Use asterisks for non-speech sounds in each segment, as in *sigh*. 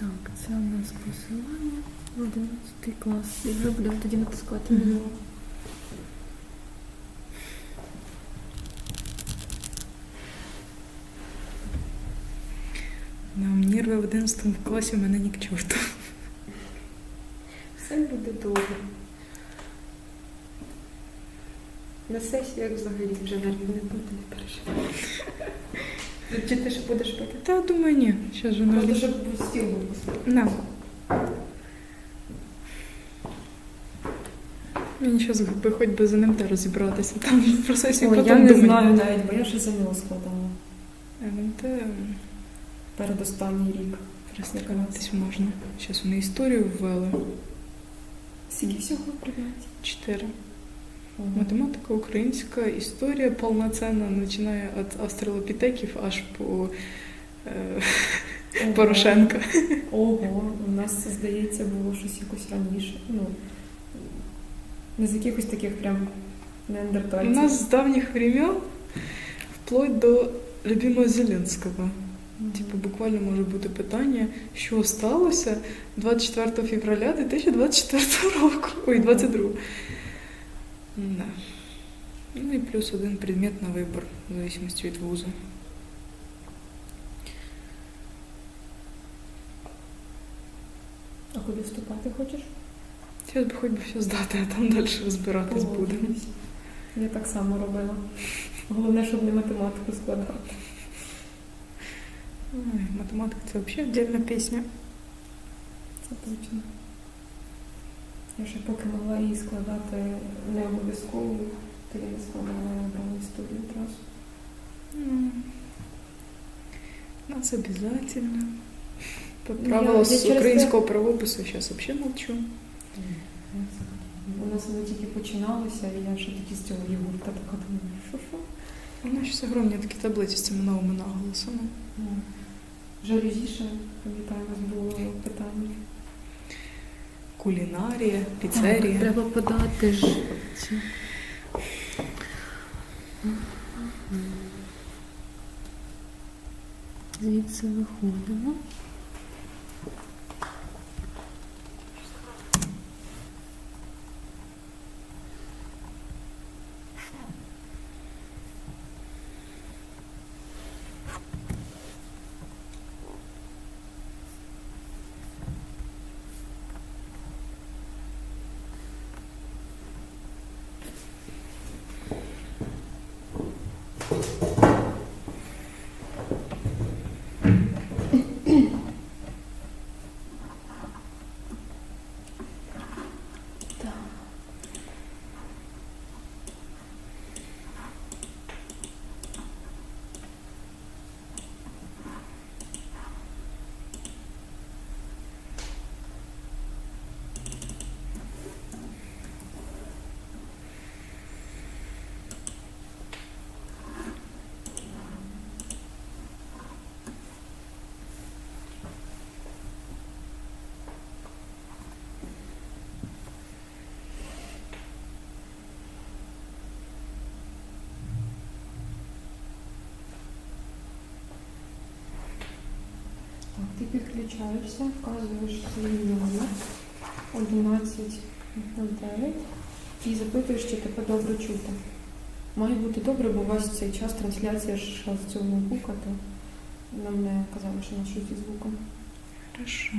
Так, це у нас посилання в 11 клас. І вже будемо тоді натискати на нього. На нерви в 11 класі мене ні к чорту. Все буде добре. На сесіях взагалі вже нервів не буде, не переживай. Чи ти ще будеш пити? Та думаю, ні. Зараз же Просто щоб стіл був пустий. На. Мені зараз би хоч би за ним те розібратися. Там *laughs* в процесі Ой, потім я не думаю. знаю навіть, бо я ще за нього складала. НМТ Передостанній рік. розібратись можна. Зараз вони історію ввели. Скільки всього предметів? Чотири. Математика, українська, історія повноцінна, починає від австралопітеків аж по е, Ого. Порошенка. Ого, у нас, здається, було щось якось раніше. Ну, не з якихось таких прям У нас з давніх времен вплоть до любимого Зеленського. Типу, буквально може бути питання, що сталося 24 февраля 2024 року. Ой, 22. Да. Ну і плюс один предмет на вибір, в зависимости від вузу. А куди вступати хочеш? Зараз би хоч би все здати, а там далі розбиратись будемо. Я так само робила. Головне, щоб не математику складати. Ой, математика це взагалі віддільна пісня. Це точно. Я ще поки могла її складати не обов'язково, то я не складала, я брала історію одразу. Ну, Нас обязательно. По Ну, правилу я- з українського правопису зараз взагалі молчу. У нас воно тільки починалося, і я ще тоді з цього йогурта така думаю, що? У нас зараз огромні такі таблиці з цими новими наголосами. Ну, Жалюзіше, пам'ятаю, у вас було питання. Кулінарія, піцерія. треба подати ж. Звідси виходимо. Так, ти підключаєшся, вказуєш свій номер 1109 і запитуєш, чи тебе добре чути. Має бути добре, бо у вас цей час трансляція ж з цього звука, то нам не казали, що на щось зі звуком. Хорошо.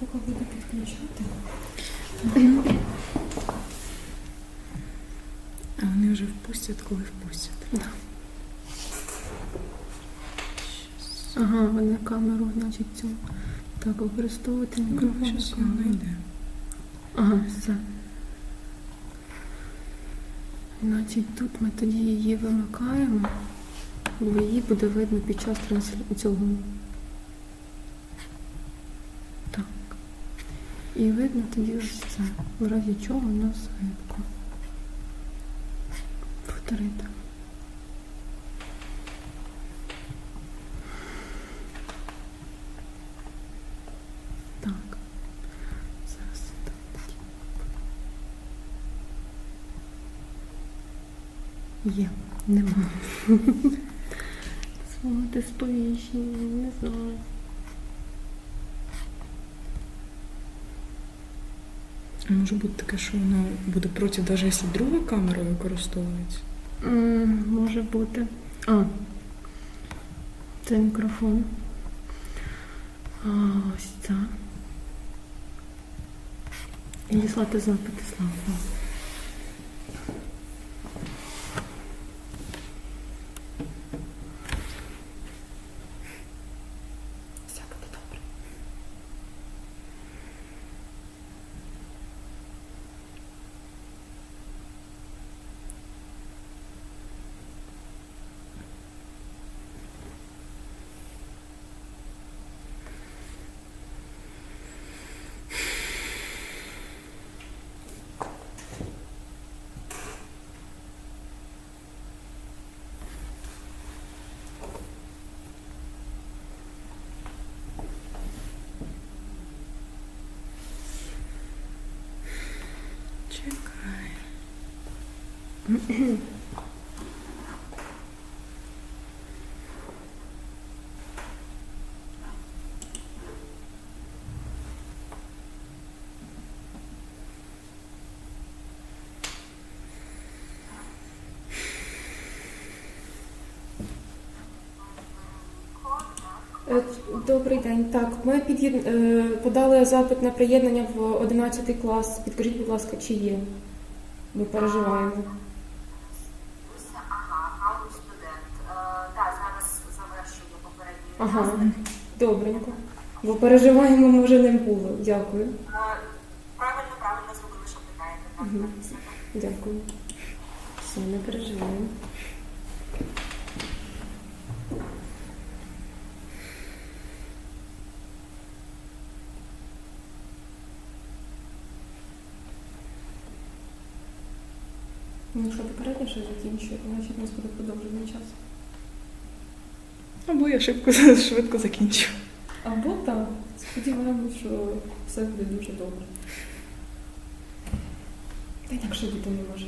Поки буду підключати. А вони вже впустять, коли впустять. Ага, на камеру, значить, цю. Так, використовувати мікрофон. Щас камеру. вона йде. Ага, все. Значить, тут ми тоді її вимикаємо, бо її буде видно під час трансляції цього. Так. І видно тоді ось це. В разі чого у нас гибко. Повторити. Так. Зараз так. Є, нема. *laughs* Слухати сповіщення, не знаю. Може бути таке, що воно буде проти, навіть якщо друга камера використовується. Mm, Може бути. А. Це мікрофон. А, ось це. І діслати запити, слава. Добрий день. Так, ми під'єд... е, подали запит на приєднання в 11 клас. Підкажіть, будь ласка, чи є? Ми переживаємо. Ага, галузь студент. Е, Так, зараз завершую попередній Ага. Добренько. Бо переживаємо, може, не було. Дякую. Правильно, правильно зробили, що питаєте. Дякую. Все, не переживаємо. Ну що, попередньо що закінчую, значить у нас буде продовжений час. Або я шибко *laughs* швидко закінчу. Або так. Сподіваємося, що все буде дуже добре. Та інакше бути не може.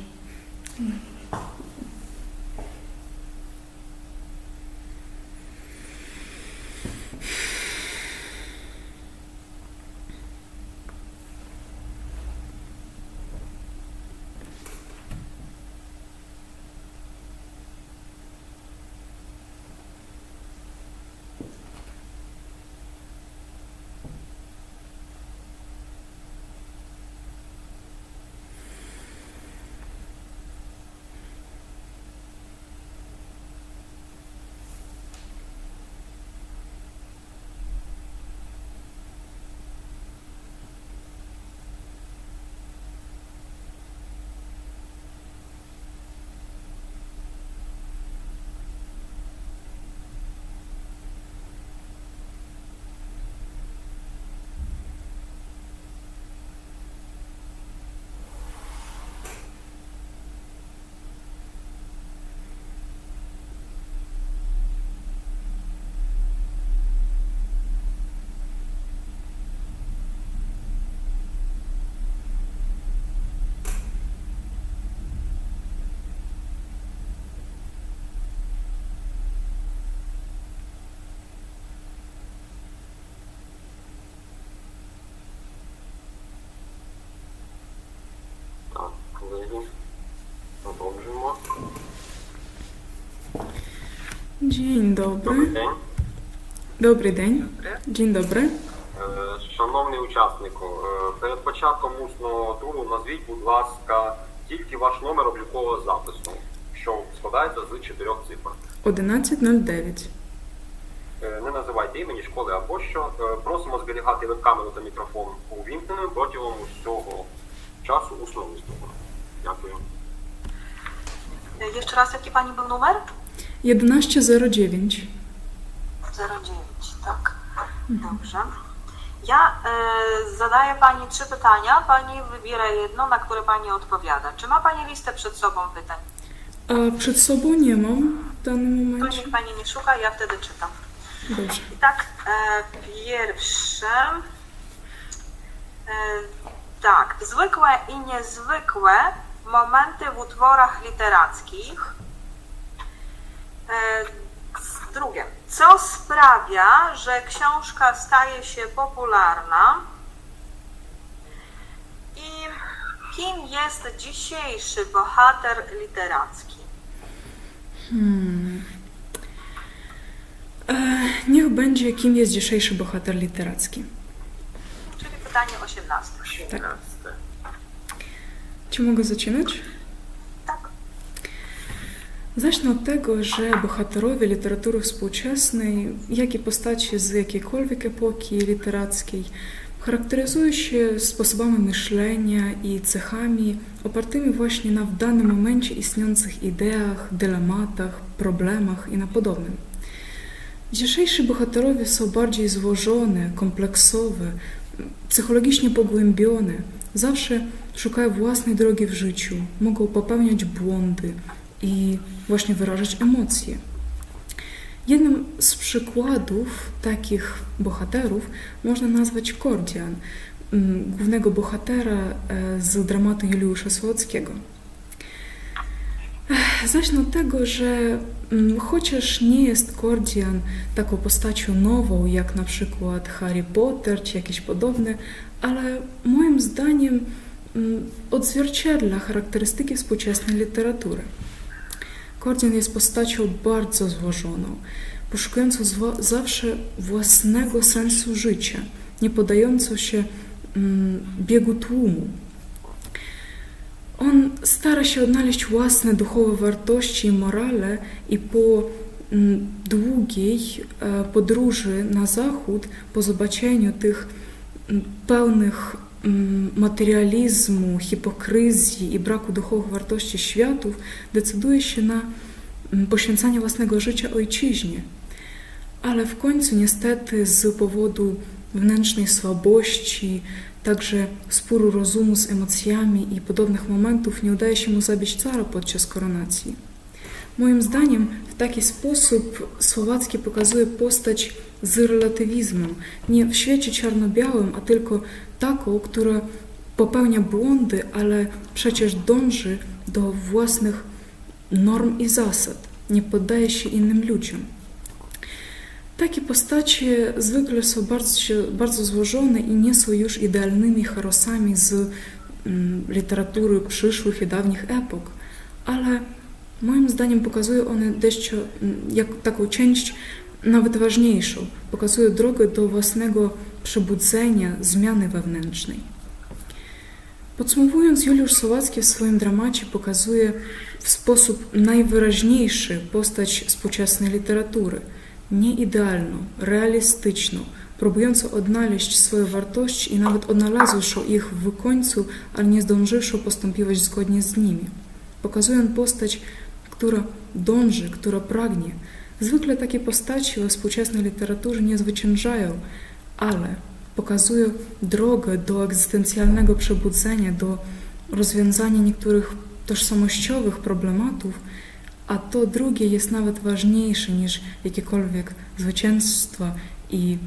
Dzień Добрий dobry. день. Добрий день. Dzień dobry. Е, Шановний учаснику, перед початком усного туру назвіть, будь ласка, тільки ваш номер облікового запису, що складається з чотирьох цифр. 11.09. Е, Не називайте імені школи або що. Просимо зберігати веб-камеру та мікрофон увімкненим протягом усього часу усного виступу. Дякую. Jeszcze raz, jaki pani był numer? 11.09. 09, tak. Dobrze. Ja e, zadaję pani trzy pytania. Pani wybiera jedno, na które pani odpowiada. Czy ma pani listę przed sobą pytań? A przed sobą nie mam w danym To momencie. niech pani nie szuka, ja wtedy czytam. Dobrze. I tak, e, pierwsze. E, tak, zwykłe i niezwykłe momenty w utworach literackich. E, drugie. Co sprawia, że książka staje się popularna? I kim jest dzisiejszy bohater literacki? Hmm. E, niech będzie, kim jest dzisiejszy bohater literacki. Czyli pytanie 18. Tak. Czy mogę zaczynać? Zacznę od tego, że bohaterowie literatury współczesnej, jak i postaci z jakiejkolwiek epoki literackiej, charakteryzują się sposobami myślenia i cechami opartymi właśnie na w danym momencie istniejących ideach, dylematach, problemach i na podobnym. Dzisiejsi bohaterowie są bardziej złożone, kompleksowe, psychologicznie pogłębione, zawsze szukają własnej drogi w życiu, mogą popełniać błędy i właśnie wyrażać emocje. Jednym z przykładów takich bohaterów można nazwać Kordian, mm, głównego bohatera e, z dramatu Juliusza Słowackiego. Ech, Zacznę od tego, że mm, chociaż nie jest Kordian taką postacią nową, jak na przykład Harry Potter czy jakieś podobne, ale moim zdaniem mm, odzwierciedla charakterystyki współczesnej literatury. Kordian jest postacią bardzo złożoną, poszukującą zawsze własnego sensu życia, nie podającą się mm, biegu tłumu. On stara się odnaleźć własne duchowe wartości i morale i po mm, długiej e, podróży na zachód, po zobaczeniu tych mm, pełnych materializmu, hipokryzji i braku duchowych wartości światów, decyduje się na poświęcanie własnego życia ojczyźnie. Ale w końcu niestety z powodu wewnętrznej słabości, także sporu rozumu z emocjami i podobnych momentów nie udaje się mu zabić cara podczas koronacji. Moim zdaniem w taki sposób Słowacki pokazuje postać z relatywizmem, nie w świecie czarno-białym, a tylko taką, która popełnia błędy, ale przecież dąży do własnych norm i zasad, nie poddaje się innym ludziom. Takie postacie zwykle są bardzo, bardzo złożone i nie są już idealnymi herosami z mm, literatury przyszłych i dawnych epok, ale moim zdaniem pokazują one dość mm, jak taką część nawet ważniejszą. Pokazują drogę do własnego przebudzenia, zmiany wewnętrznej. Podsumowując, Juliusz Słowacki w swoim dramacie pokazuje w sposób najwyraźniejszy postać współczesnej literatury – nieidealną, realistyczną, próbującą odnaleźć swoje wartości i nawet odnalazłszą ich w końcu, ale nie zdążywszą postąpiwać zgodnie z nimi. Pokazują postać, która dąży, która pragnie. Zwykle takie postaci we współczesnej literaturze nie zwyciężają, ale pokazują drogę do egzystencjalnego przebudzenia, do rozwiązania niektórych tożsamościowych problematów, a to drugie jest nawet ważniejsze niż jakiekolwiek zwycięstwa i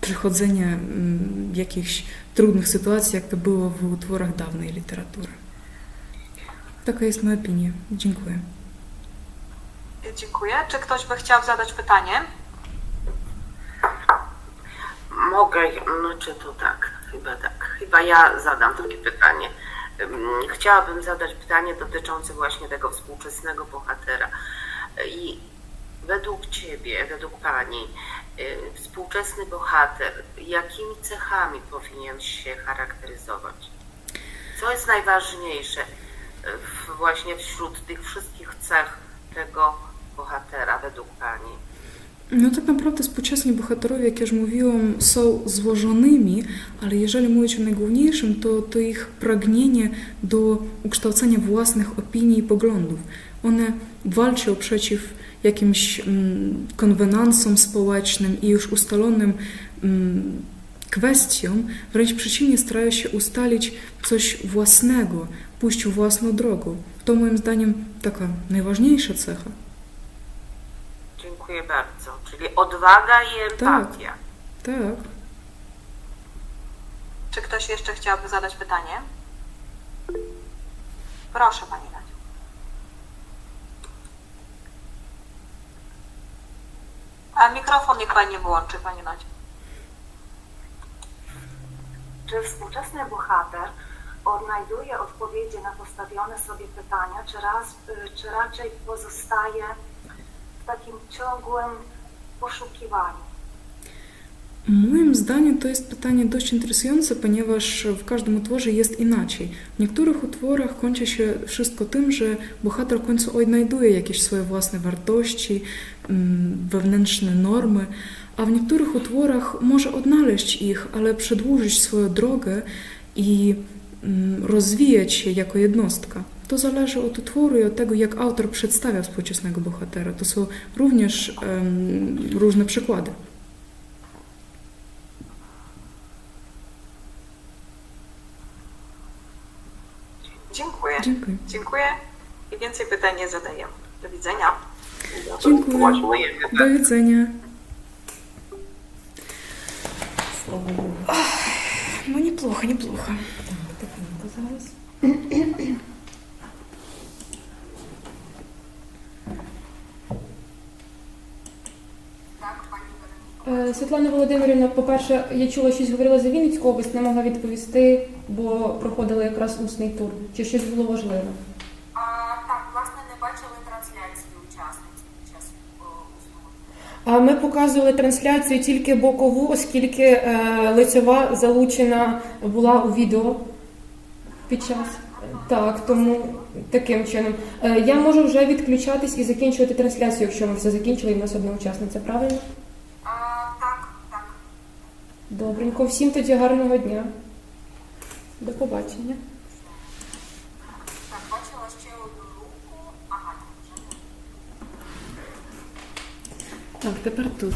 przechodzenie mm, jakichś trudnych sytuacji, jak to było w utworach dawnej literatury. Taka jest moja opinia. Dziękuję. Dziękuję. Czy ktoś by chciał zadać pytanie? Mogę, no czy to tak, chyba tak. Chyba ja zadam takie pytanie. Ym, Chciałabym zadać pytanie dotyczące właśnie tego współczesnego bohatera. I według Ciebie, według Pani, współczesny bohater, jakimi cechami powinien się charakteryzować? Co jest najważniejsze właśnie wśród tych wszystkich cech tego bohatera według Pani? No tak naprawdę współczesni bohaterowie, jak ja już mówiłam, są złożonymi, ale jeżeli mówić o najgłówniejszym, to, to ich pragnienie do ukształcenia własnych opinii i poglądów. One walczą przeciw jakimś mm, konwenansom społecznym i już ustalonym mm, kwestiom, wręcz przeciwnie, starają się ustalić coś własnego, pójść własną drogą. To moim zdaniem taka najważniejsza cecha. Dziękuję bardzo. Czyli odwaga i empatia. Tak. Czy ktoś jeszcze chciałby zadać pytanie? Proszę Pani Nadziu. A mikrofon niech Pani włączy, Pani Nadziu. Czy współczesny bohater odnajduje odpowiedzi na postawione sobie pytania, czy, raz, y, czy raczej pozostaje takim ciągłym poszukiwaniu? Moim zdaniem to jest pytanie dość interesujące, ponieważ w każdym utworze jest inaczej. W niektórych utworach kończy się wszystko tym, że bohater w końcu odnajduje jakieś swoje własne wartości, mm, wewnętrzne normy, a w niektórych utworach może odnaleźć ich, ale przedłużyć swoją drogę i mm, rozwijać się jako jednostka. To zależy od utworu i od tego, jak autor przedstawia współczesnego bohatera. To są również em, różne przykłady. Dziękuję. Dziękuję. Dziękuję i więcej pytań nie zadajemy. Do widzenia. Dziękuję. Побачимо. Do widzenia. Ну, неплохо, неплохо. Тихенько зараз. Світлана Володимирівна, по-перше, я чула, щось говорила за Вінницьку область, не могла відповісти, бо проходила якраз усний тур. Чи щось було важливе? А, так, власне, не бачили трансляції учасниць під час о, усного. А ми показували трансляцію тільки бокову, оскільки е, лицьова залучена була у відео під час. Так, тому таким чином. Е, я можу вже відключатись і закінчувати трансляцію, якщо ми все закінчили, і в нас одна учасниця, правильно? Добренько. Всім тоді гарного дня. До побачення. Так, бачила ще одну руку. Ага, вже. Так, тепер тут.